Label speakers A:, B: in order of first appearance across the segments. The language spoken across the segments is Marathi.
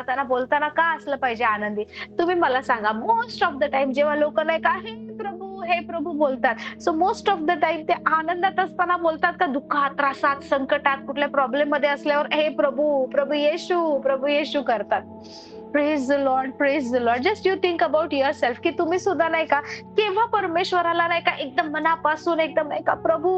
A: मारताना बोलताना का असलं पाहिजे आनंदी? तुम्ही मला सांगा मोस्ट ऑफ द टाइम जेव्हा लोक नाही का हे प्रभू हे प्रभू बोलतात. So most of the time ते आनंदात असताना बोलतात का दुःखात त्रासात संकटात कुठल्या प्रॉब्लेममध्ये असल्यावर हे प्रभू प्रभू येशू प्रभू येशू करतात. Praise the lord praise the lord just you think about yourself की तुम्ही सुद्धा नाही का? केव्हा परमेश्वराला नाही का एकदम मनापासून एकदम नाही का प्रभू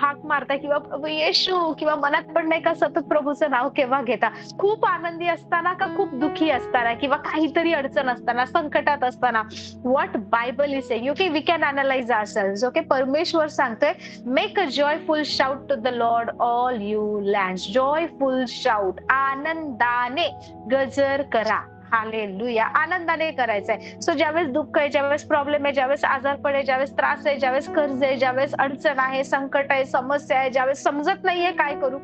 A: हाक मारता किंवा प्रभू येशू किंवा मनात पण नाही का सतत प्रभूचं नाव केव्हा घेता? खूप आनंदी असताना का खूप दुखी असताना किंवा काहीतरी अडचण असताना संकटात असताना? What Bible is saying okay we can analyse ourselves okay परमेश्वर सांगतोय make a joyful shout to the lord all you land joyful shout आनंदाने गजर करा. हालेलुया आनंदाने करायचंय. सो ज्यावेळेस दुःख आहे ज्यावेळेस प्रॉब्लेम आहे ज्यावेळेस आजारपण आहे ज्यावेळेस त्रास आहे ज्यावेळेस कर्ज आहे ज्यावेळेस अडचण आहे संकट आहे समस्या आहे ज्यावेळेस समजत नाहीये काय करू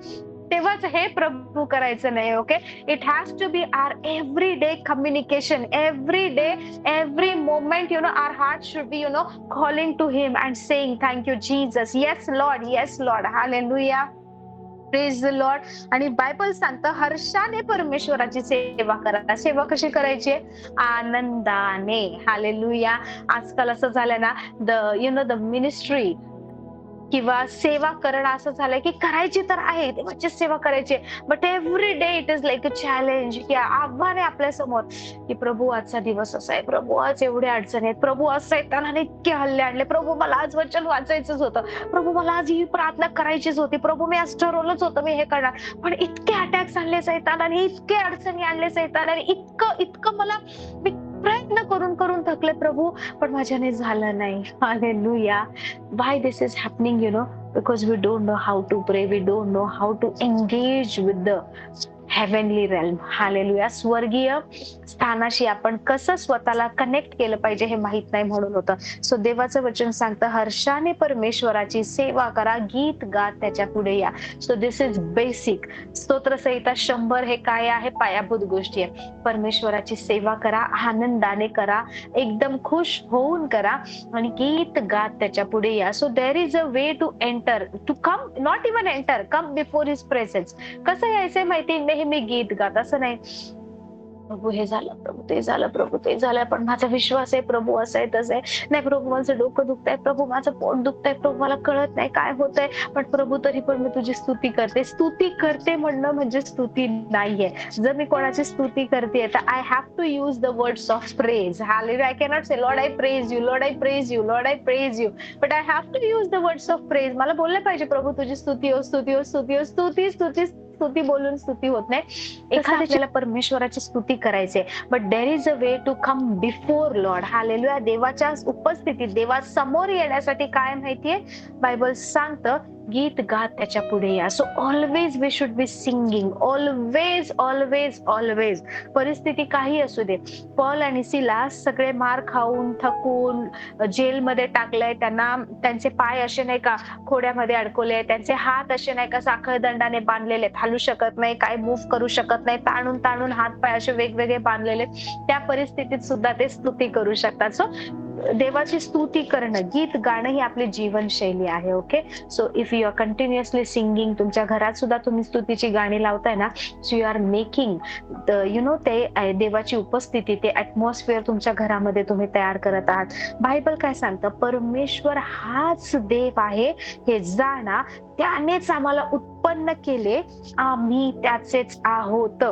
A: तेव्हाच हे प्रभू करायचं नाही okay it has to be our every day communication every day every moment you know our heart should be you know calling to him and saying thank Jesus yes lord yes lord lord. लुया प्रेज द लॉर्ड आणि बायबल सांगतं हर्षाने परमेश्वराची सेवा करा. सेवा कशी करायची? आनंदाने. हालेलुया आजकाल असं झालं ना the you know the ministry किंवा सेवा करणं असं झालंय की करायची तर आहे देवाची सेवा करायची but every day it is like a challenge की आव्हान आहे आपल्यासमोर की प्रभू आजचा दिवस असा आहे. प्रभू आज एवढे अडचणी आहेत. प्रभू असं आहे त्याला इतके हल्ले आणले. प्रभू मला आज वचन वाचायचंच होतं. प्रभू मला आज ही प्रार्थना करायचीच होती. प्रभू मी आज ठरवलंच होतं मी हे करणार. पण इतके अटॅक्स आणले सैतान आणि इतके अडचणी आणले सैतान आणि इतकं इतकं मला मी प्रयत्न करून करून थकले प्रभू पण माझ्याने झालं नाही. Hallelujah why this is happening you know because we don't know how to pray we don't know how to engage with the heavenly realm hallelujah स्वर्गीय स्थानाशी आपण कसं स्वतःला कनेक्ट केलं पाहिजे हे माहीत नाही म्हणून होतं. सो देवाचं वचन सांगतं हर्षाने परमेश्वराची सेवा करा गीत गात त्याच्या पुढे या. सो दिस इज बेसिक स्तोत्रसहिता शंभर हे काय आहे? पायाभूत गोष्टी आहे. परमेश्वराची सेवा करा आनंदाने करा एकदम खुश होऊन करा आणि गीत गात त्याच्या पुढे या. So there is a way to enter to come not even enter come before his presence कसं यायचंय माहिती? नेहमी गीत गात. असं नाही. प्रभू हे झालं प्रभू ते झालं प्रभू ते झालं. पण माझा विश्वास आहे प्रभू असं आहे तसं आहे. नाही प्रभू माझं डोकं दुखतंय. प्रभू माझं पोट दुखतंय. प्रभू मला कळत नाही काय होतंय. पण प्रभू तरी पण मी तुझी स्तुती करते. स्तुती करते म्हणणं म्हणजे स्तुती नाहीये. जर मी कोणाची स्तुती करते तर I have to use the words of praise hallelujah I cannot say lord I praise you lord I praise you lord I praise you but I have to use the words of praise मला बोललं पाहिजे प्रभू तुझी स्तुती हो स्तुती हो स्तुती हो स्तुती स्तुती स्तुती बोलून स्तुती होत नाही. एखाद्याला परमेश्वराची स्तुती करायचे. But there is a way to come before lord hallelujah देवाच्या उपस्थितीत देवा समोर येण्यासाठी काय माहितीये? बायबल सांगतं गीत गात त्याच्या पुढे या. So always we should be singing always always always परिस्थिती काही असू दे. पॉल आणि सिलास सगळे मार खाऊन थकून जेलमध्ये टाकलंय. त्यांना त्यांचे पाय असे नाही का खोड्यामध्ये अडकवले त्यांचे हात असे नाही का साखळदंडाने बांधलेले आहेत, शकत नाही काय मूव्ह करू शकत नाही. ताणून ताणून हात पाय असे वेगवेगळे बांधलेले त्या परिस्थितीत सुद्धा ते स्तुती करू शकतात. सो देवाची स्तुती करणं गीत गाणं ही आपली जीवनशैली आहे okay so if you are continuously singing तुमच्या घरात सुद्धा तुम्ही स्तुतीची गाणी लावताय ना so you are making you know ते देवाची उपस्थिती ते ऍटमॉस्फिअर तुमच्या घरामध्ये तुम्ही तयार करत आहात. बायबल काय सांगतं? परमेश्वर हाच देव आहे हे जाणा त्यानेच आम्हाला उत्पन्न केले आम्ही त्याचेच आहोत.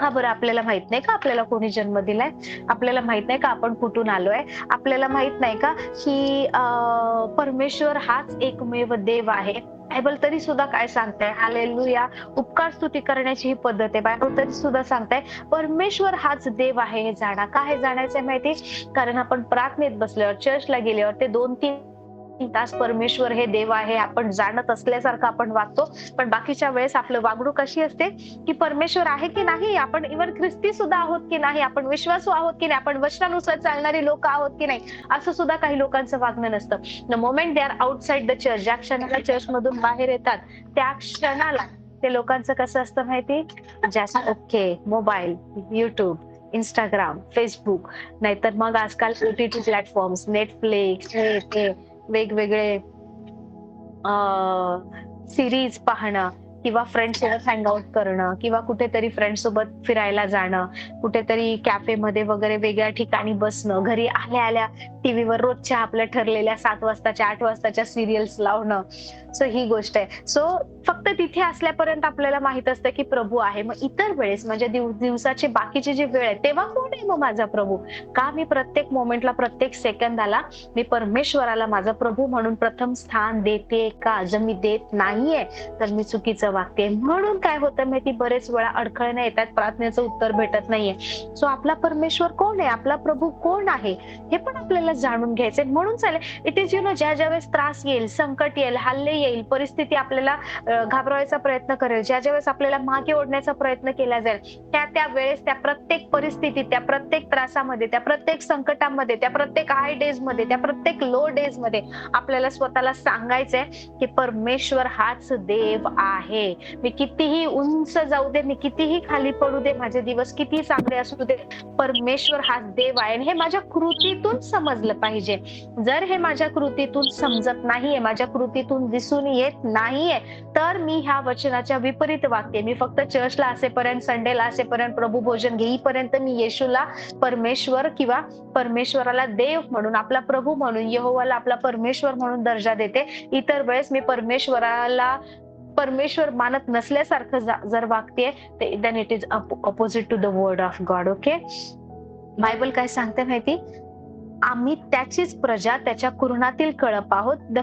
A: का बरं आपल्याला माहीत नाही का? आपल्याला कोणी जन्म दिलाय? आपल्याला माहीत नाही का आपण कुठून आलोय? आपल्याला माहीत नाही का की परमेश्वर हाच एकमेव देव आहे? बायबल तरी सुद्धा काय सांगताय? हालेलुया. उपकार स्तुती करण्याची ही पद्धत आहे. बायबल तरी सुद्धा सांगताय परमेश्वर हाच देव आहे हे जाणा. का हे जाणायचंय माहिती? कारण आपण प्रार्थनेत बसल्यावर चर्चला गेल्यावर ते दोन तीन तास परमेश्वर हे देव आहे आपण जाणत असल्यासारखं आपण वागतो. पण बाकीच्या वेळेस आपलं वागणूक कशी असते की परमेश्वर आहे की नाही आपण इव्हन ख्रिस्ती सुद्धा आहोत की नाही आपण विश्वासू आहोत की नाही आपण वचनानुसार चालणारी लोक आहोत की नाही असं सुद्धा काही लोकांचं वागणं नसतं. The moment they are outside the church ज्या क्षणाला चर्च मधून बाहेर येतात त्या क्षणाला ते लोकांचं कसं असतं माहिती? जास्त okay mobile YouTube Instagram Facebook नाहीतर मग आजकाल ओटीटी प्लॅटफॉर्म्स नेटफ्लिक्स वेगवेगळे सिरीज पाहणं किंवा फ्रेंड सोबत हँगआउट करणं किंवा कुठेतरी फ्रेंड सोबत फिरायला जाणं कुठेतरी कॅफेमध्ये वगैरे वेगळ्या ठिकाणी बसणं घरी आल्या आल्या टीव्हीवर रोजच्या आपल्या ठरलेल्या सात वाजताच्या आठ वाजताच्या सिरियल्स लावणं. सो ही गोष्ट आहे. सो फक्त तिथे असल्यापर्यंत आपल्याला माहीत असतं की प्रभू आहे. मग इतर वेळेस म्हणजे दिवसाचे बाकीचे जे वेळ आहे तेव्हा कोण आहे मग माझा प्रभू? का मी प्रत्येक मोमेंटला प्रत्येक सेकंदाला मी परमेश्वराला माझा प्रभू म्हणून प्रथम स्थान देते का? जर मी देत नाहीये तर मी चुकीचं वागते. म्हणून काय होतं माहिती बरेच वेळा अडखळण्या येतात प्रार्थनेचं उत्तर भेटत नाहीये. सो आपला परमेश्वर कोण आहे? आपला प्रभू कोण आहे? हे पण आपल्याला जाणून घ्यायचंय. म्हणून चालेल इट इज यु नो ज्या वेळेस त्रास येईल संकट येईल हल्ले येईल परिस्थिती आपल्याला घाबरवायचा प्रयत्न करेल. ज्या ज्या वेळेस आपल्याला मागे ओढण्याचा प्रयत्न केला जाईल त्या त्या वेळेस त्या प्रत्येक परिस्थितीत त्या प्रत्येक त्रासामध्ये त्या प्रत्येक संकटामध्ये त्या प्रत्येक हाय डेजमध्ये त्या प्रत्येक लो डेजमध्ये आपल्याला स्वतःला सांगायचंय की परमेश्वर हाच देव आहे. मी कितीही उंच जाऊ दे मी कितीही खाली पडू दे माझे दिवस किती चांगले असू दे परमेश्वर हाच देव आहे. हे माझ्या कृतीतून समजलं पाहिजे. जर हे माझ्या कृतीतून समजत नाहीये माझ्या कृतीतून दिसून येत नाहीये तर तर मी ह्या वचनाच्या विपरीत वागते मी फक्त चर्चला असेपर्यंत संडेला असेपर्यंत प्रभू भोजन घेईपर्यंत मी येशूला परमेश्वर किंवा परमेश्वराला देव म्हणून आपला प्रभू म्हणून यहोवाला आपला परमेश्वर म्हणून दर्जा देते. इतर वेळेस मी परमेश्वराला परमेश्वर मानत नसल्यासारखं जर वागते then it is opposite to the word of God okay Bible काय सांगते माहिती? आम्ही त्याचीच प्रजा त्याच्या कुरणातील कळप आहोत. द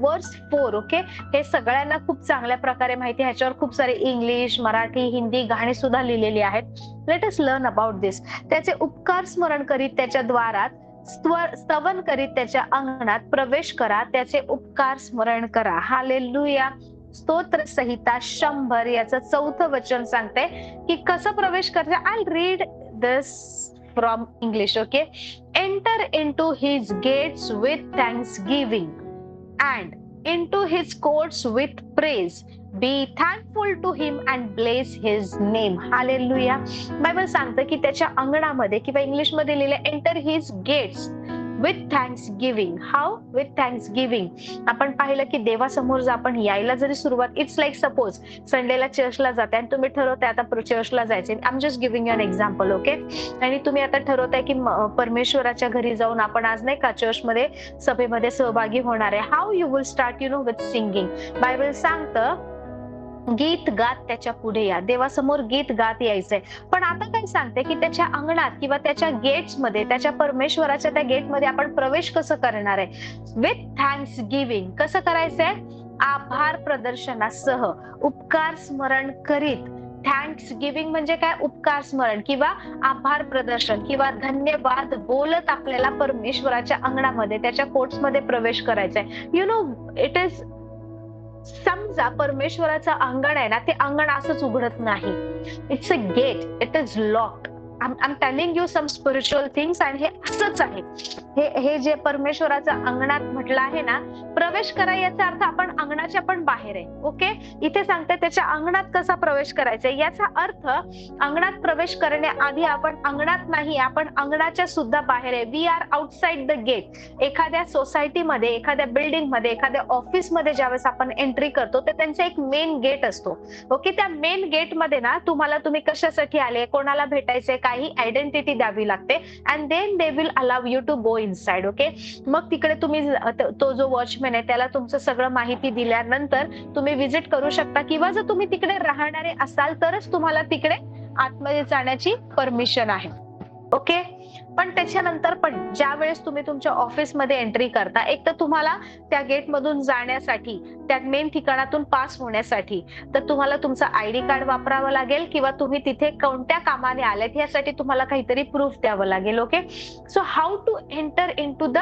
A: वर्स फोर ओके हे सगळ्यांना खूप चांगल्या प्रकारे माहिती ह्याच्यावर खूप सारे इंग्लिश मराठी हिंदी गाणी सुद्धा लिहिलेली आहेत. Let us learn about this त्याचे उपकार स्मरण करीत त्याच्या द्वारात स्वर- स्तवन करीत त्याच्या अंगणात प्रवेश करा. त्याचे उपकार स्मरण करा. हालेलुया स्तोत्र संहिता शंभर याचं चौथं वचन सांगते की कसं प्रवेश करते? I read this from English okay enter into his gates with thanks giving and into his courts with praise be thankful to him and bless his name hallelujah Bible सांगतं की त्याच्या अंगणामध्ये किंवा इंग्लिशमध्ये लिहिलं enter his gates with thanks giving how with thanks giving आपण पाहिलं की देवासमोर जर आपण यायला जरी सुरुवात इट्स लाईक सपोज संडेला चर्चला जाते आणि तुम्ही ठरवताय आता चर्चला जायचे I am just giving an example okay आणि तुम्ही आता ठरवताय की परमेश्वराच्या घरी जाऊन आपण आज नाही का चर्चमध्ये सभेमध्ये सहभागी होणार आहे. How you will start you know with singing Bible सांगतं गीत गात त्याच्या पुढे या. देवासमोर गीत गात यायचंय. पण आता काय सांगते की त्याच्या अंगणात किंवा त्याच्या गेट्समध्ये त्याच्या परमेश्वराच्या त्या गेटमध्ये आपण प्रवेश कसं करणार आहे? विथ थँक्स गिव्हिंग कसं करायचंय? आभार प्रदर्शनासह उपकार स्मरण करीत. थँक्स गिव्हिंग म्हणजे काय? उपकार स्मरण किंवा आभार प्रदर्शन किंवा धन्यवाद बोलत आपल्याला परमेश्वराच्या अंगणामध्ये त्याच्या कोर्ट्समध्ये प्रवेश करायचा आहे यु नो इट इज समजा परमेश्वराचं अंगण आहे ना ते अंगण असंच उघडत नाही. It's a gate it is locked am telling you some spiritual things आणि हे असंच आहे. हे हे जे परमेश्वराचं अंगणात म्हटलं आहे ना प्रवेश करा याचा अर्थ आपण अंगणाच्या पण बाहेर आहे. ओके इथे सांगते त्याच्या अंगणात कसा प्रवेश करायचा याचा अर्थ अंगणात प्रवेश करण्याआधी आपण अंगणात नाही आपण अंगणाच्या सुद्धा बाहेर आहे. We are outside the gate एखाद्या सोसायटीमध्ये एखाद्या बिल्डिंगमध्ये एखाद्या ऑफिसमध्ये ज्यावेळेस आपण एंट्री करतो तर त्यांचा एक मेन गेट असतो. ओके त्या मेन गेटमध्ये ना तुम्हाला तुम्ही कशासाठी आले? कोणाला भेटायचे काही आयडेंटिटी द्यावी लागते. And then they will allow you to go inside okay मग तिकडे तुम्ही तो जो वॉचमॅन आहे त्याला तुमचं सगळं माहिती दिल्यानंतर तुम्ही व्हिजिट करू शकता. किंवा जर तुम्ही तिकडे राहणारे असाल तरच तुम्हाला तिकडे आतमध्ये जाण्याची परमिशन आहे. ओके? पण त्याच्यानंतर पण ज्या वेळेस तुम्ही तुमच्या ऑफिसमध्ये एंट्री करता एक तर तुम्हाला त्या गेटमधून जाण्यासाठी त्या मेन ठिकाणातून पास होण्यासाठी तर तुम्हाला तुमचं आयडी कार्ड वापरावं लागेल किंवा तुम्ही तिथे कोणत्या कामाने आलेत यासाठी तुम्हाला काहीतरी प्रूफ द्यावं लागेल okay? So how to enter into the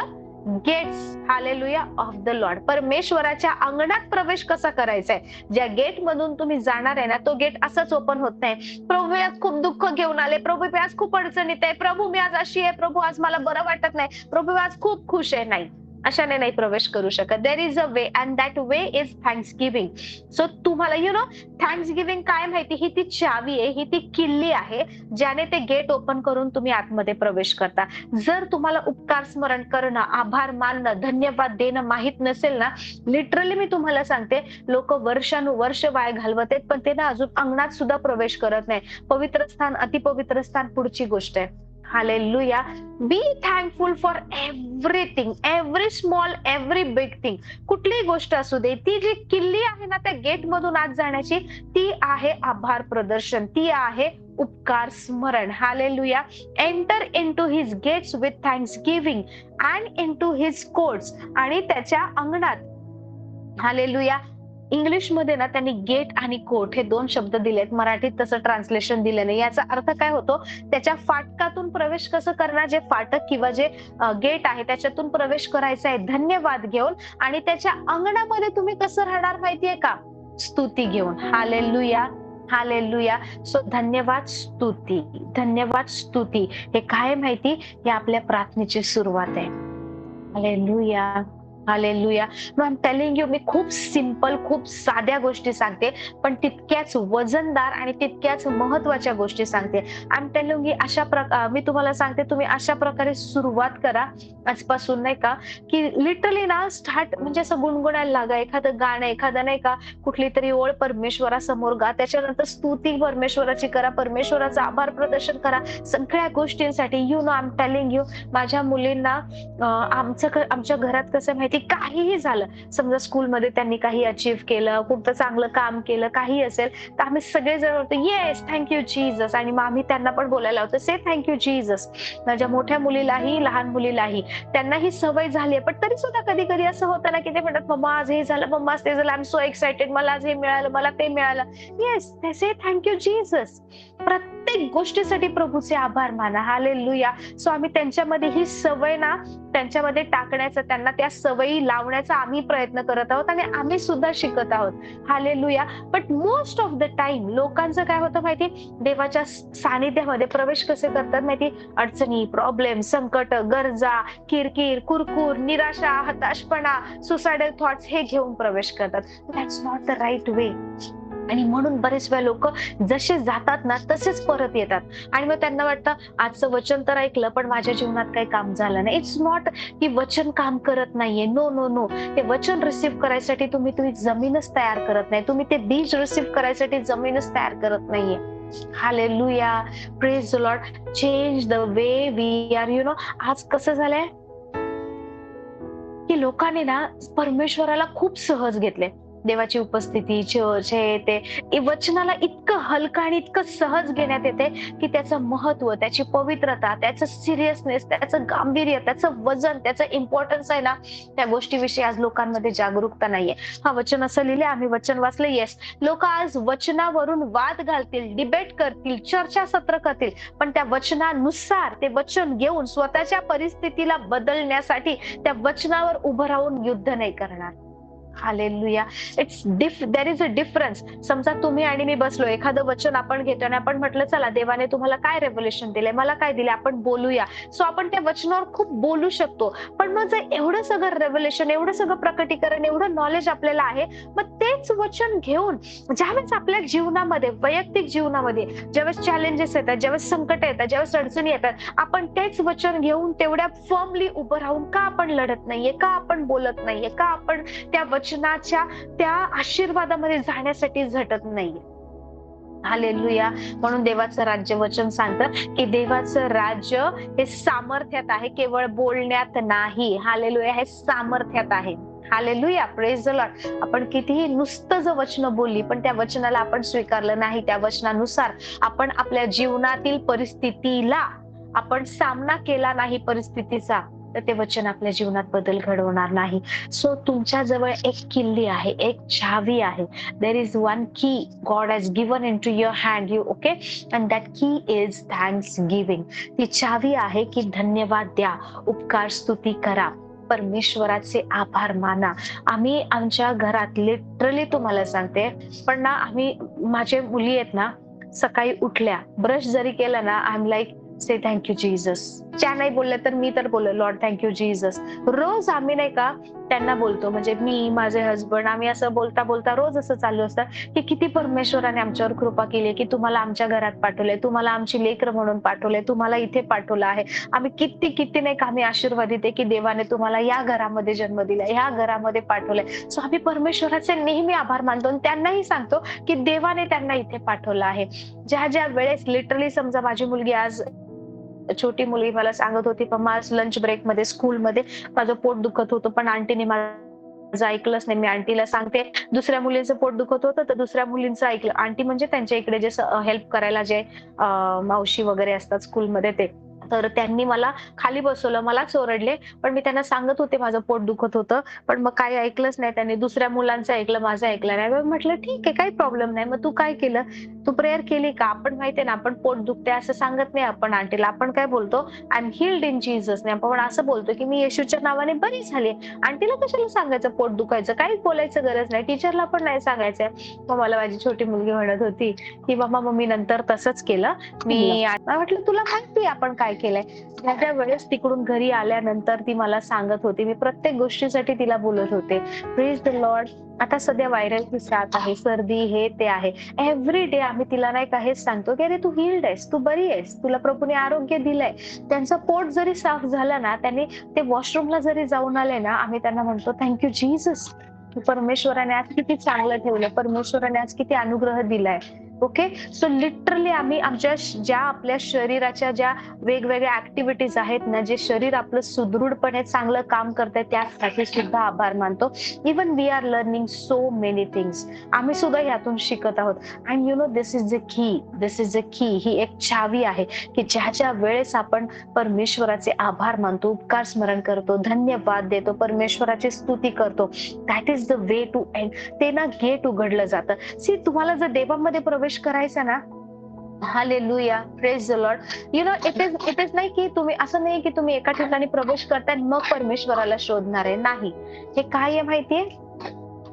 A: gates hallelujah of the lord परमेश्वराच्या अंगणात प्रवेश कसा करायचा आहे ज्या गेट मधून तुम्ही जाणार आहे ना तो गेट असंच ओपन होत नाही. प्रभू मी आज खूप दुःख घेऊन आले. प्रभू मी आज खूप अडचणीत आहे. प्रभू मी आज अशी आहे. प्रभू आज मला बरं वाटत नाही. प्रभू आज खूप खुश आहे. नाही. अशाने नाही प्रवेश करू शकत. There is a way and that way is thanks giving so तुम्हाला यु नो थँक्स गिव्हिंग काय माहिती? ही ती चावी आहे ही ती किल्ली आहे ज्याने ते गेट ओपन करून तुम्ही आतमध्ये प्रवेश करता. जर तुम्हाला उपकार स्मरण करणं आभार मानणं धन्यवाद देणं माहीत नसेल ना लिटरली मी तुम्हाला सांगते लोक वर्षानुवर्ष वाय घालवत आहेत पण ते ना अजून अंगणात सुद्धा प्रवेश करत नाही. पवित्र स्थान अतिपवित्र स्थान पुढची गोष्ट आहे. Hallelujah be thankful for everything every small every big thing कुठलीही गोष्ट असू दे ती जी किल्ली आहे ना त्या गेट मधून आत जाण्याची ती आहे आभार प्रदर्शन ती आहे उपकार स्मरण. Hallelujah enter into his gates with thanks giving and into his courts आणि त्याच्या अंगणात हालेलुया इंग्लिशमध्ये ना त्यांनी गेट आणि कोट हे दोन शब्द दिलेत. मराठीत तसं ट्रान्सलेशन दिलं नाही. याचा अर्थ काय होतो? त्याच्या फाटकातून प्रवेश कसं करणार? जे फाटक किंवा जे गेट आहे त्याच्यातून प्रवेश करायचा आहे. धन्यवाद घेऊन आणि त्याच्या अंगणामध्ये तुम्ही कसं राहणार माहितीये का? स्तुती घेऊन. हाले लुया हाले लुया सो धन्यवाद स्तुती. धन्यवाद स्तुती. हे काय माहिती? हे आपल्या प्रार्थनेची सुरुवात आहे. हाले लुया हालेलुया मग आय टेलिंग यू मी खूप सिंपल खूप साध्या गोष्टी सांगते पण तितक्याच वजनदार आणि तितक्याच महत्त्वाच्या गोष्टी सांगते. आय एम टेलिंग यू अशा प्रकार मी तुम्हाला सांगते तुम्ही अशा प्रकारे सुरुवात करा आजपासून नाही का? की लिटरली ना स्टार्ट म्हणजे असं गुणगुणायला लागा. एखादं गाणं एखादं नाही का कुठली तरी ओळ परमेश्वरासमोर गा. त्याच्यानंतर स्तुती परमेश्वराची करा परमेश्वराचा आभार प्रदर्शन करा. सगळ्या गोष्टींसाठी you know I am telling you माझ्या मुलींना आमचं आमच्या घरात कसं माहिती की काहीही झालं समजा स्कूलमध्ये त्यांनी काही अचीव केलं खूप चांगलं काम केलं काही असेल तर आम्ही सगळेजण होतो येस थँक्यू जीजस आणि मग आम्ही त्यांना पण बोलायला होतो से थँक्यू जीजस माझ्या मोठ्या मुलीलाही लहान मुलीलाही त्यांना ही सवय झाली आहे पण तरी सुद्धा कधी कधी असं होतं ना की ते म्हणतात मम्मा आज हे झालं मम्मा आज ते झालं आय एम सो एक्सायटेड मला आज हे मिळालं मला ते मिळालं. येस से थँक्यू जीजस प्रत्येक गोष्टीसाठी प्रभूचे आभार माना. हाले लुया सो आम्ही त्यांच्यामध्ये ही सवय ना त्यांच्यामध्ये टाकण्याचं त्यांना त्या सवयी लावण्याचा आम्ही प्रयत्न करत आहोत आणि आम्ही सुद्धा शिकत आहोत. Hallelujah but most of the time लोकांचं काय होतं माहिती? देवाच्या सानिध्यामध्ये प्रवेश कसे करतात माहिती? अडचणी प्रॉब्लेम संकट गरजा किरकिर कुरकुर निराशा हताशपणा सुसायडल थॉट्स हे घेऊन प्रवेश करतात. That's not the right way आणि म्हणून बरेच वेळा लोक जसे जातात ना तसेच परत येतात. आणि मग त्यांना वाटतं आजचं वचन तर ऐकलं पण माझ्या जीवनात काही काम झालं नाही. इट्स नॉट की वचन काम करत नाहीये. नो नो नो ते वचन रिसिव्ह करायसाठी तुम्ही तुम्ही जमीनच तयार करत नाही. तुम्ही ते बीज रिसिव्ह करायसाठी जमीनच तयार करत नाहीये. Hallelujah praise lord change the way we are you know आज कसं झालंय? की लोकांनी ना परमेश्वराला खूप सहज घेतले देवाची उपस्थिती चर्च हे ते. वचनाला इतकं हलकं आणि इतकं सहज घेण्यात येते की त्याचं महत्त्व त्याची पवित्रता त्याचं सिरियसनेस त्याचं गांभीर्य त्याचं वजन त्याचं इम्पॉर्टन्स आहे ना त्या गोष्टीविषयी आज लोकांमध्ये जागरूकता नाहीये. हा वचन असं लिहिले आम्ही वचन वाचले येस लोक आज वचनावरून वाद घालतील डिबेट करतील चर्चा सत्र करतील पण त्या वचनानुसार ते वचन घेऊन स्वतःच्या परिस्थितीला बदलण्यासाठी त्या वचनावर उभं राहून युद्ध नाही करणार. Hallelujah it's diff there is a difference समजा तुम्ही आणि मी बसलो एखादं वचन आपण घेतो आणि आपण म्हटलं चला देवाने तुम्हाला काय रेव्होल्युशन दिले मला काय दिले आपण बोलूया. सो आपण त्या वचनावर खूप बोलू शकतो. पण मग जर एवढं सगळं रेव्होल्युशन एवढं सगळं प्रकटीकरण एवढं नॉलेज आपल्याला आहे मग तेच वचन घेऊन ज्यावेळेस आपल्या जीवनामध्ये वैयक्तिक जीवनामध्ये ज्यावेळेस चॅलेंजेस येतात ज्यावेळेस संकट येतात ज्यावेळेस अडचणी येतात आपण तेच वचन घेऊन तेवढ्या फर्मली उभं राहून का आपण लढत नाहीये? का आपण बोलत नाहीये? का आपण त्या वचन वचनाच्या त्या आशीर्वादामध्ये जाण्यासाठी झटत नाहीये. हालेलुया म्हणून देवाचं राज्य वचन सांगतं की देवाचं राज्य हे सामर्थ्यात आहे केवळ बोलण्यात नाही. हालेलुया हे सामर्थ्यात आहे. हालेलुया प्रेज लॉर्ड आपण कितीही नुसतं जर वचन बोलली पण त्या वचनाला आपण स्वीकारलं नाही. त्या वचनानुसार आपण आपल्या जीवनातील परिस्थितीला आपण सामना केला नाही परिस्थितीचा. तर ते वचन आपल्या जीवनात बदल घडवणार नाही. सो तुमच्या जवळ एक किल्ली आहे एक चावी आहे. There is one key God has given into your hand you okay and that key is thanks giving ती चावी आहे की धन्यवाद द्या उपकार स्तुती करा. परमेश्वराचे आभार माना. आम्ही आमच्या घरात लिटरली तुम्हाला सांगते पण ना आम्ही माझे मुली आहेत ना सकाळी उठल्या ब्रश जरी केला ना I am like say thank you Jesus त्या नाही बोलल्या तर मी तर बोललो. लॉर्ड थँक्यू जीजस रोज आम्ही नाही का त्यांना बोलतो. म्हणजे मी माझे हसबंड आम्ही असं बोलता बोलता रोज असं चालू असतं की किती परमेश्वराने आमच्यावर कृपा केली की तुम्हाला आमच्या घरात पाठवले तुम्हाला आमची लेकर म्हणून पाठवले तुम्हाला इथे पाठवलं आहे. आम्ही किती किती नाही का आम्ही आशीर्वाद आहे की देवाने तुम्हाला या घरामध्ये जन्म दिला या घरामध्ये पाठवलंय. सो आम्ही परमेश्वराचे नेहमी आभार मानतो आणि त्यांनाही सांगतो की देवाने त्यांना इथे पाठवलं आहे. ज्या ज्या वेळेस लिटरली समजा माझी मुलगी आज छोटी मुलगी मला सांगत होती पण माझ लंच ब्रेकमध्ये स्कूलमध्ये माझं पोट दुखत होतं पण आंटीने माझं ऐकलंच नाही. मी आंटीला सांगते दुसऱ्या मुलींचं पोट दुखत होतं तर दुसऱ्या मुलींचं ऐकलं. आंटी म्हणजे त्यांच्या इकडे जे हेल्प करायला जे मावशी वगैरे असतात स्कूलमध्ये ते. तर त्यांनी मला खाली बसवलं मलाच ओरडले पण मी त्यांना सांगत होते माझं पोट दुखत होतं. पण मग काही ऐकलंच नाही त्यांनी. दुसऱ्या मुलांचं ऐकलं माझं ऐकलं नाही. मग म्हटलं ठीक आहे काही प्रॉब्लेम नाही. मग तू काय केलं? तू प्रेयर केली का? आपण माहितीये ना आपण पोट दुखते असं सांगत नाही आपण आंटीला. आपण काय बोलतो? I am healed in Jesus नाही आपण असं बोलतो की मी येशूच्या नावाने बरी झाली आंटीला कशाला सांगायचं पोट दुखायचं? काहीच बोलायचं गरज नाही. टीचरला पण नाही सांगायचं मग मला माझी छोटी मुलगी म्हणत होती की बाबा मग मी नंतर तसंच केलं. मी मला म्हटलं तुला माहिती आपण काय केलंय. त्या त्या वेळेस तिकडून घरी आल्यानंतर ती मला सांगत होती. मी प्रत्येक गोष्टीसाठी तिला बोलत होते. प्लीज द लॉर्ड आता सध्या व्हायरलची साथ आहे. सर्दी हे ते आहे. एव्हरी डे आम्ही तिला नाही का हेच सांगतो की अरे तू हिल्ड आहेस. तू बरी आहेस. तुला प्रभूने आरोग्य दिलंय. त्यांचं पोट जरी साफ झालं ना त्यांनी ते वॉशरूमला जरी जाऊन आले ना आम्ही त्यांना म्हणतो थँक्यू जीसस परमेश्वराने आज किती चांगलं ठेवलं. परमेश्वराने आज किती अनुग्रह दिलाय. ओके सो लिटरली आम्ही आमच्या ज्या आपल्या शरीराच्या ज्या वेगवेगळ्या ऍक्टिव्हिटीज आहेत ना जे शरीर आपलं सुदृढपणे चांगलं काम करतंय त्यासाठी सुद्धा आभार मानतो. Even we are learning so many things आम्ही सुद्धा यातून शिकत आहोत. And you know this is the key this is the key ही एक चावी आहे की ज्या ज्या वेळेस आपण परमेश्वराचे आभार मानतो उपकार स्मरण करतो धन्यवाद देतो परमेश्वराची स्तुती करतो. That is the way to end ते ना गेट उघडलं जातं. सी तुम्हाला जर देवामध्ये प्रवेश करायचा ना? Hallelujah praise the lord you know it is it is नाही की तुम्ही असं नाही की तुम्ही एका ठिकाणी प्रवेश करताय मग परमेश्वराला शोधणार आहे नाही. हे काय आहे माहितीये?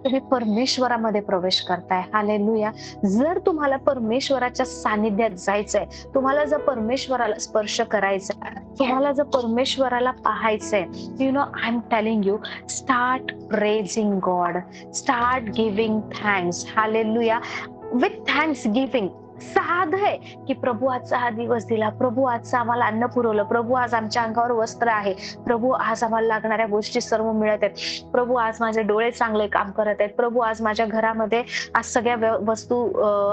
A: तुम्ही परमेश्वरामध्ये प्रवेश करताय. हालेलुया जर तुम्हाला परमेश्वराच्या सानिध्यात जायचंय तुम्हाला जर परमेश्वराला स्पर्श करायचा तुम्हाला जर परमेश्वराला पाहायचंय you know I am telling you start praising God start giving thanks hallelujah with thanks giving साध आहे की प्रभू आजचा हा दिवस दिला. प्रभू आजचं आम्हाला अन्न पुरवलं. प्रभू आज आमच्या अंगावर वस्त्र आहे. प्रभू आज आम्हाला लागणाऱ्या गोष्टी सर्व मिळत आहेत. प्रभू आज माझे डोळे चांगले काम करत आहेत. प्रभू आज माझ्या घरामध्ये आज सगळ्या वस्तू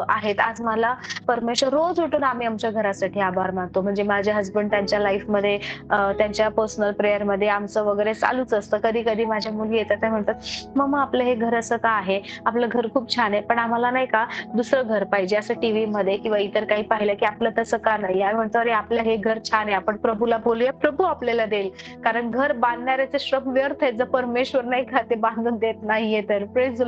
A: आहेत. आज मला परमेश्वर रोज उठून आम्ही आमच्या घरासाठी आभार मानतो. म्हणजे माझे हसबंड त्यांच्या लाईफमध्ये त्यांच्या पर्सनल प्रेयरमध्ये आमचं वगैरे चालूच असतं. कधी कधी माझ्या मुली येतात त्या म्हणतात मम्मा आपलं हे घर असं का आहे? आपलं घर खूप छान आहे. पण आम्हाला नाही का दुसरं घर पाहिजे. असं टीव्ही मध्ये किंवा इतर काही पाहिलं की आपलं तसं का नाही. आम्ही म्हणतो अरे आपलं हे घर छान आहे. आपण प्रभूला बोलूया. प्रभू आपल्याला देईल. कारण घर बांधणाऱ्याचे श्रम व्यर्थ आहे जर परमेश्वर नाही का ते बांधून देत नाहीये. तर प्रेज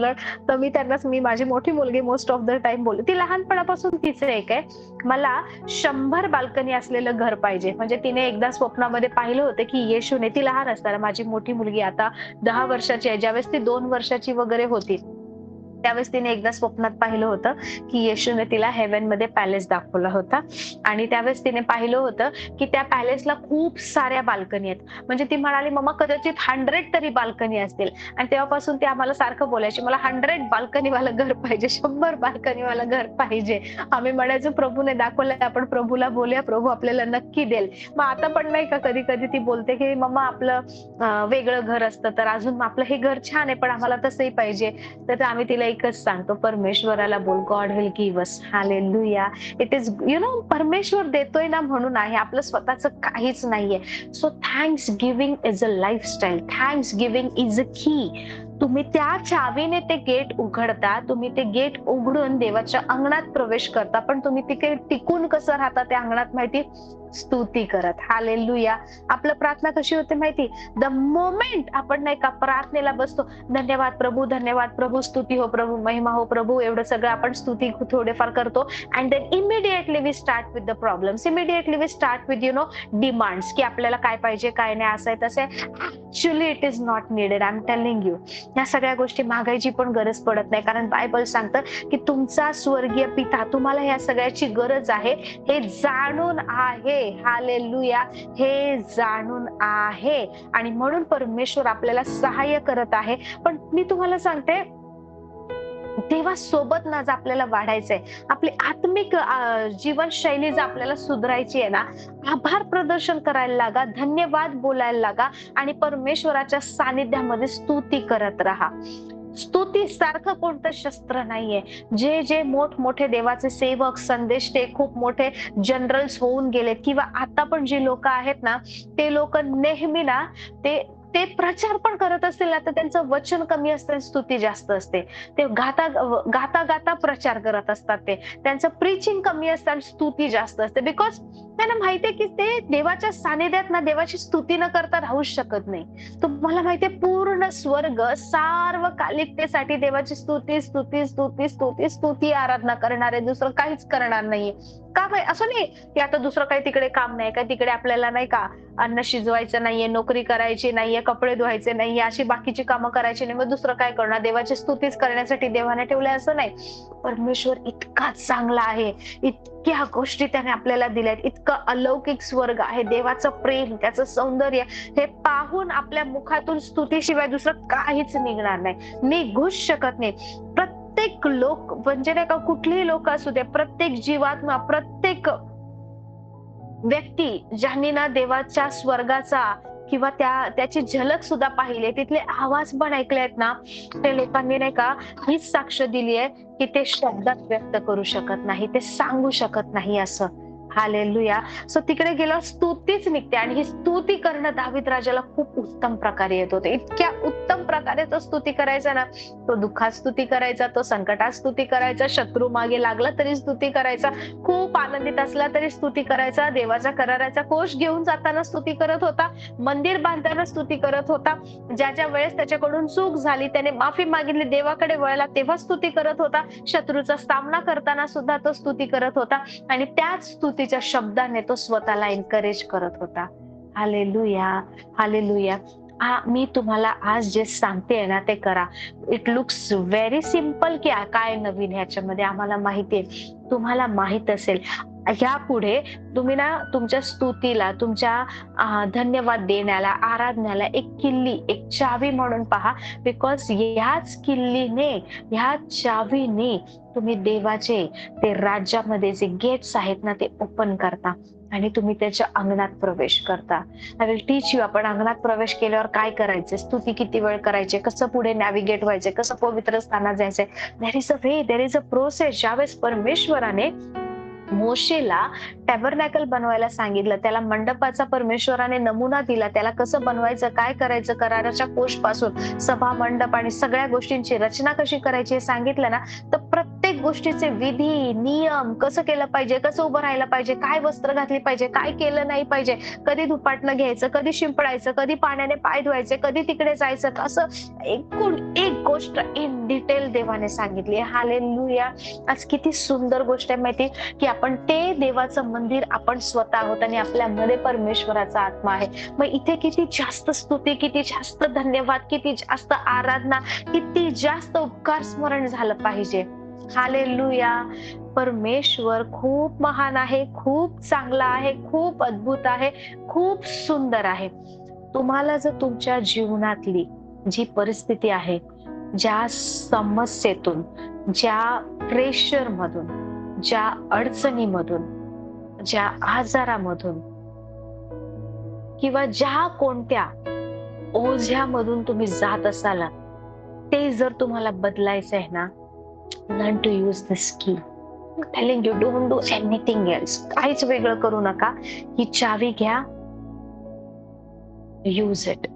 A: तर मी त्यांनाच मी माझी मोठी मुलगी मोस्ट ऑफ द टाइम बोलू ती लहानपणापासून तिचं एक आहे. मला शंभर बाल्कनी असलेलं घर पाहिजे. म्हणजे तिने एकदा स्वप्नामध्ये पाहिलं होतं की येशूने ती लहान असताना माझी मोठी मुलगी आता दहा वर्षाची आहे. ज्यावेळेस ती दोन वर्षाची वगैरे होती. त्यावेळेस तिने एकदा स्वप्नात पाहिलं होतं की येशूने तिला हेवनमध्ये पॅलेस दाखवला होता. आणि त्यावेळेस तिने पाहिलं होतं की त्या पॅलेसला खूप साऱ्या बाल्कनी आहेत. म्हणजे ती म्हणाली मम्मा कदाचित हंड्रेड तरी बाल्कनी असतील. आणि तेव्हापासून ते आम्हाला सारखं बोलायची मला हंड्रेड बाल्कनीवालं घर पाहिजे शंभर बाल्कनीवालं घर पाहिजे. आम्ही म्हणायचो प्रभूने दाखवलंय आपण प्रभूला बोलूया प्रभू आपल्याला नक्की देईल. मग आता पण नाही का कधी कधी ती बोलते की मम्मा आपलं वेगळं घर असतं तर अजून आपलं हे घर छान आहे पण आम्हाला तसंही पाहिजे. तर आम्ही तिला एकच सांगतो परमेश्वराला बोल God will give us hallelujah it is you know परमेश्वर देतोय ना म्हणून आहे. आपलं स्वतःच काहीच नाहीये. So thanks giving is a lifestyle thanks giving is a key तुम्ही त्या चावीने ते गेट उघडता तुम्ही ते गेट उघडून देवाच्या अंगणात प्रवेश करता पण तुम्ही तिथे टिकून कसं राहता त्या अंगणात माहिती? स्तुती करत. हालेलुया आपलं प्रार्थना कशी होते माहिती? द मोमेंट आपण नाही का प्रार्थनेला बसतो. धन्यवाद प्रभू धन्यवाद प्रभू स्तुती हो प्रभू महिमा हो प्रभू एवढं सगळं आपण स्तुती थोडेफार करतो. And then immediately we start with the problems immediately we start with you know demands की आपल्याला काय पाहिजे काय नाही असं आहे तसं actually it is not needed I am telling you या सगळ्या गोष्टी मागायची पण गरज पडत नाही. कारण बायबल सांगतं की तुमचा स्वर्गीय पिता तुम्हाला या सगळ्याची गरज आहे. हे जाणून आहे. हालेलुया हे जाणून आहे. आणि म्हणून परमेश्वर आपल्याला सहाय्य करत आहे. पण मी तुम्हाला सांगते तेव्हा सोबत ना जर आपल्याला वाढायचंय. आपली आत्मिक जीवनशैली जर आपल्याला सुधारायची आहे ना आभार प्रदर्शन करायला लागा धन्यवाद बोलायला लागा आणि परमेश्वराच्या सानिध्यामध्ये स्तुती करत राहा. स्तुती सारखं कोणतं शस्त्र नाहीये. जे जे मोठमोठे देवाचे सेवक संदेश ते खूप मोठे जनरल्स होऊन गेलेत किंवा आता पण जी लोक आहेत ना ते लोक नेहमी ना ते ते प्रचार पण करत असतील आता तर त्यांचं वचन कमी असतं आणि स्तुती जास्त असते. ते गाता गाता गाता प्रचार करत असतात ते. त्यांचं प्रीचिंग कमी असतं आणि स्तुती जास्त असते. बिकॉज त्यांना माहितीये की ते देवाच्या सानिध्यात ना देवाची स्तुती न करता राहूच शकत नाही. तुम्हाला माहितीये पूर्ण स्वर्ग सार्वकालिकतेसाठी देवाची स्तुती स्तुती स्तुती स्तुती स्तुती आराधना करणार आहे दुसरं काहीच करणार नाहीये. का माहिती असं नाही की आता दुसरं काही तिकडे काम नाही का? तिकडे आपल्याला नाही का अन्न शिजवायचं नाहीये नोकरी करायची नाहीये कपडे धुवायचे नाहीये अशी बाकीची कामं करायची नाही. मग दुसरं काय करणार? देवाची स्तुतीच करण्यासाठी देवाने ठेवलंय असं नाही. परमेश्वर इतका चांगला आहे. इतक्या गोष्टी त्याने आपल्याला दिल्यात. इतकं अलौकिक स्वर्ग आहे. देवाचं प्रेम त्याचं सौंदर्य हे पाहून आपल्या मुखातून स्तुतीशिवाय दुसरं काहीच निघणार नाही. निघूच शकत नाही. प्रत्येक प्रत्येक लोक म्हणजे नाही का कुठलीही लोक असू दे प्रत्येक जीवात्मा प्रत्येक व्यक्ती ज्यांनी ना देवाच्या स्वर्गाचा किंवा त्या त्याची झलक सुद्धा पाहिली तिथले आवाज पण ऐकले आहेत ना ते लोकांनी नाही का हीच साक्ष दिली आहे की ते शब्दात व्यक्त करू शकत नाही ते सांगू शकत नाही असं. हालेलुया सो तिकडे गेल्यावर स्तुतीच निघते आणि ही स्तुती करणं दाविद राजाला खूप उत्तम प्रकारे येत होते. इतक्या उत्तम प्रकारे तो स्तुती करायचा ना तो दुःखात स्तुती करायचा तो संकटात स्तुती करायचा शत्रू मागे लागला तरी स्तुती करायचा खूप आनंदित असला तरी स्तुती करायचा देवाचा कराराचा कोष घेऊन जाताना स्तुती करत होता मंदिर बांधताना स्तुती करत होता. ज्या ज्या वेळेस त्याच्याकडून चूक झाली त्याने माफी मागितली देवाकडे वळला तेव्हा स्तुती करत होता. शत्रूचा सामना करताना सुद्धा तो स्तुती करत होता. आणि त्याच स्तुती स्तुतीच्या शब्दाने तो स्वतःला एनकरेज करत होता. हाले लुया हाले लुया आ, मी तुम्हाला आज जे सांगते ना ते करा. इट लुक्स व्हेरी सिंपल की काय नवीन ह्याच्यामध्ये आम्हाला माहितीये तुम्हाला माहीत असेल. यापुढे तुम्ही ना तुमच्या स्तुतीला तुमच्या धन्यवाद देण्याला आराधण्याला एक किल्ली एक चावी म्हणून पहा. बिकॉज ह्याच किल्लीने ह्या चावीने तुम्ही देवाचे ते राज्यामध्ये जे गेट्स आहेत ना ते ओपन करता. आणि तुम्ही त्याच्या अंगणात प्रवेश करता. आय विल टीच यू आपण अंगणात प्रवेश केल्यावर काय करायचे स्तुती किती वेळ करायचे? कसं पुढे नॅव्हिगेट व्हायचे कसं पवित्र स्थानात जायचंय? There is a way there is a process ज्यावेळेस परमेश्वराने मोशेला टॅबरनॅकल बनवायला सांगितलं त्याला मंडपाचा परमेश्वराने नमुना दिला त्याला कसं बनवायचं काय करायचं कराराच्या कोशपासून सभा मंडप आणि सगळ्या गोष्टींची रचना कशी करायची हे सांगितलं ना तर प्रत्येक प्रत्येक गोष्टीचे विधी नियम कसं केलं पाहिजे कसं उभं राहायला पाहिजे काय वस्त्र घातली पाहिजे काय केलं नाही पाहिजे कधी धुपाटणं घ्यायचं कधी शिंपडायचं कधी पाण्याने पाय धुवायचे कधी तिकडे जायचं असं एकूण एक गोष्ट इन डिटेल देवाने सांगितली. हालेलुया आज किती सुंदर गोष्ट आहे माहिती की आपण ते देवाचं मंदिर आपण स्वतः आहोत आणि आपल्यामध्ये परमेश्वराचा आत्मा आहे. मग इथे किती जास्त स्तुती किती जास्त धन्यवाद किती जास्त आराधना किती जास्त उपकार स्मरण झालं पाहिजे. हालेलुया. परमेश्वर खूप महान आहे खूप चांगला आहे खूप अद्भुत आहे खूप सुंदर आहे. तुम्हाला जर तुमच्या जीवनातली जी परिस्थिती आहे ज्या समस्येतून ज्या प्रेशर मधून ज्या अडचणीमधून ज्या आजारामधून किंवा ज्या कोणत्या ओझ्यामधून तुम्ही जात असाल ते जर तुम्हाला बदलायचं आहे ना learn to use this key telling you don't do anything else काहीच वेगळं करू नका. ही चावी घ्या. Use it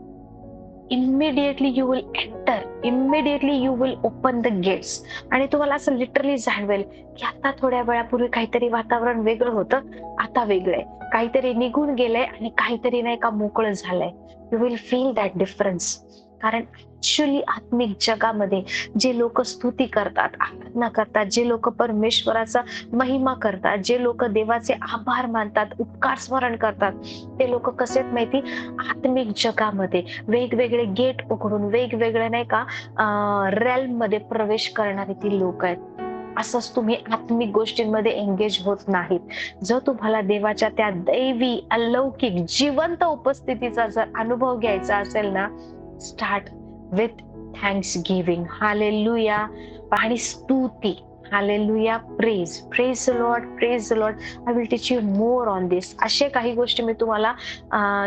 A: immediately you will enter immediately you will open the gates आणि तुम्हाला असं लिटरली जाणवेल की आता थोड्या वेळापूर्वी काहीतरी वातावरण वेगळं होतं. आता वेगळंय काहीतरी निघून गेलंय आणि काहीतरी नाही का मोकळं झालंय. You will feel that difference कारण ऍक्च्युली आत्मिक जगामध्ये जे लोक स्तुती करतात आराधना करतात जे लोक परमेश्वराचा महिमा करतात जे लोक देवाचे आभार मानतात उपकार स्मरण करतात ते लोक कसे आहेत माहिती? आत्मिक जगामध्ये वेगवेगळे गेट उघडून वेगवेगळे नाही का रेल्ममध्ये प्रवेश करणारे ती लोक आहेत. असंच तुम्ही आत्मिक गोष्टींमध्ये एंगेज होत नाहीत. जर तुम्हाला देवाच्या त्या दैवी अलौकिक जिवंत उपस्थितीचा जर अनुभव घ्यायचा असेल ना start with thanks giving hallelujah आणि स्तुती hallelujah praise praise lord praise lord I will teach you more on this असे काही गोष्टी मी तुम्हाला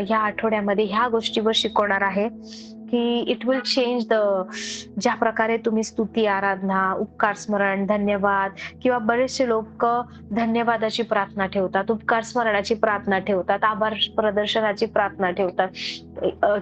A: ह्या आठवड्यामध्ये ह्या गोष्टीवर शिकवणार आहे की इट विल चेंज द ज्या प्रकारे तुम्ही स्तुती आराधना उपकार स्मरण धन्यवाद किंवा बरेचसे लोक धन्यवादाची प्रार्थना ठेवतात उपकार स्मरणाची प्रार्थना ठेवतात आभार प्रदर्शनाची प्रार्थना ठेवतात.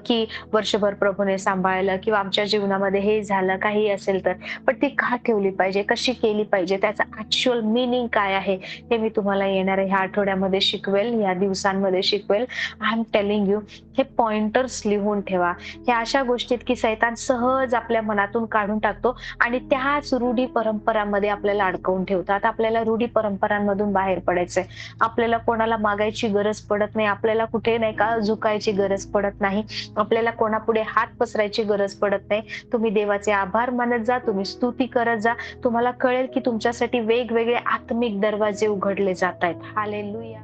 A: की वर्षभर प्रभूने सांभाळलं किंवा आमच्या जीवनामध्ये हे झालं काही असेल तर. पण ती का ठेवली पाहिजे? कशी केली पाहिजे? त्याचा ऍक्च्युअल मिनिंग काय आहे? हे मी तुम्हाला येणाऱ्या ह्या आठवड्यामध्ये शिकवेल या दिवसांमध्ये शिकवेल. आय एम टेलिंग यू हे पॉइंटर्स लिहून ठेवा. हे अशा गोष्टीत की सैतान सहज आपल्या मनातून काढून टाकतो आणि त्याच रूढी परंपरांमध्ये आपल्याला अडकवून ठेवतात आपल्याला रूढी परंपरांमधून बाहेर पडायचंय. आपल्याला कोणाला मागायची गरज पडत नाही. आपल्याला कुठे नाही का झुकायची गरज पडत नाही. नाही. आपल्याला कोणापुढे हात पसरायची गरज पडत नाही. तुम्ही देवाचे आभार मानत जा तुम्ही स्तुती करत जा. तुम्हाला कळेल की तुमच्यासाठी वेगवेगळे आत्मिक दरवाजे उघडले जात आहेत. हालेलुया